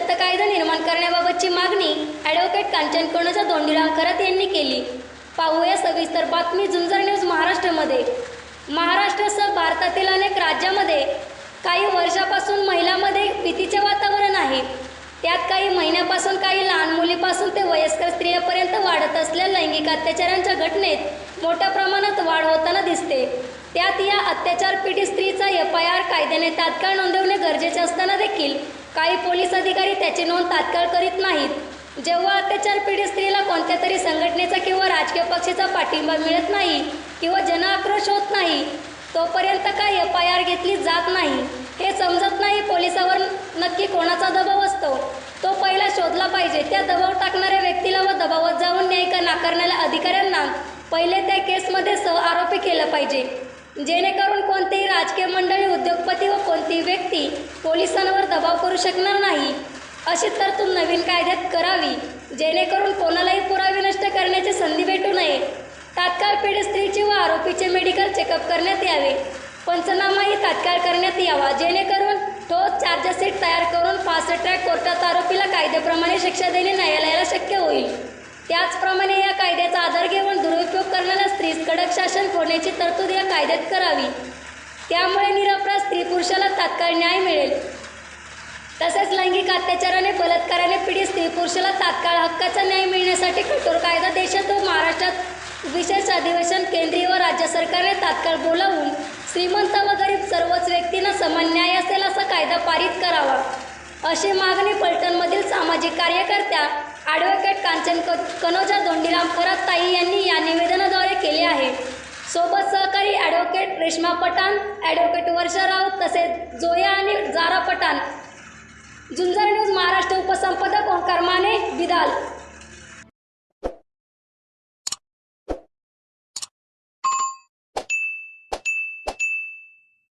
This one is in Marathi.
कायदा निर्माण करण्याबाबतची मागणी ॲडव्होकेट कांचन कणोजा दोंडीराम खरत यांनी केली. पाहूया सविस्तर बातमी झुंजर न्यूज महाराष्ट्रामध्ये. महाराष्ट्रासह भारतातील अनेक राज्यामध्ये काही वर्षापासून महिलांमध्ये भीतीचे वातावरण आहे. त्यात काही महिन्यापासून काही लहान मुलीपासून ते वयस्कर स्त्रियापर्यंत वाढत असलेल्या लैंगिक अत्याचारांच्या घटनेत मोठ्या प्रमाणात वाढ होताना दिसते. त्यात या अत्याचार पीडित स्त्रीचा एफ आय आर कायद्याने तात्काळ नोंदवणे गरजेचे असताना देखील काही पोलीस अधिकारी त्याची नोंद तात्काळ करीत नाहीत. जेव्हा अत्याचार पीडित स्त्रीला कोणत्या तरी संघटनेचा किंवा राजकीय पक्षाचा पाठिंबा मिळत नाही किंवा जनआक्रोश होत नाही तोपर्यंत काय एफ आय आर घेतली जात नाही. हे समजत नाही पोलिसावर नक्की कोणाचा दबाव असतो. तो पहिला शोधला पाहिजे. त्या दबाव टाकणाऱ्या व्यक्तीला व दबावात जाऊन न्याय नाकारणाऱ्या अधिकाऱ्यांना पहिले त्या केसमध्ये सह आरोपी केलं पाहिजे. जेणेकरून कोणतेही राजकीय मंडळी उद्योगपती व कोणतीही व्यक्ती पोलिसांवर दबाव करू शकणार नाही. अशी तरतूद नवीन कायद्यात करावी. जेणेकरून कोणालाही पुरावे नष्ट करण्याची संधी भेटू नये. तात्काळ पीडित स्त्रीचे व आरोपीचे मेडिकल चेकअप करण्यात यावे. पंचनामाही तात्काळ करण्यात यावा. जेणेकरून ठोस चार्जशीट तयार करून फास्ट ट्रॅक कोर्टात आरोपीला कायद्याप्रमाणे शिक्षा देणे न्यायालयाला शक्य होईल. त्याचप्रमाणे या कायद्याचा आधार घेऊन दुरुपयोग कडक शासन फोडण्याची तरतूद या कायद्यात करावी. त्यामुळे निरपराध स्त्री पुरुषाला तात्काळ न्याय मिळेल. तसेच लैंगिक अत्याचाराने बलात्काराने पीडित स्त्री पुरुषाला तात्काळ हक्काचा न्याय मिळण्यासाठी कठोर कायदा देशात व महाराष्ट्रात विशेष अधिवेशन केंद्रीय व राज्य सरकारने तात्काळ बोलावून श्रीमंत व गरीब सर्वच व्यक्तींना समान न्याय असेल असा कायदा पारित करावा. अशी मागणी पलटणमधील सामाजिक कार्यकर्त्या ॲडव्होकेट कांचन क कनोजा दोंडीराम खरात ताई यांनी या निवेदन सोबत सहकारी ॲडव्होकेट रेश्मा पठाण ॲडव्होकेट वर्षा राऊत तसेच जोया आणि जारा पठाण. झुंजार न्यूज महाराष्ट्र उपसंपादक ओंकार माने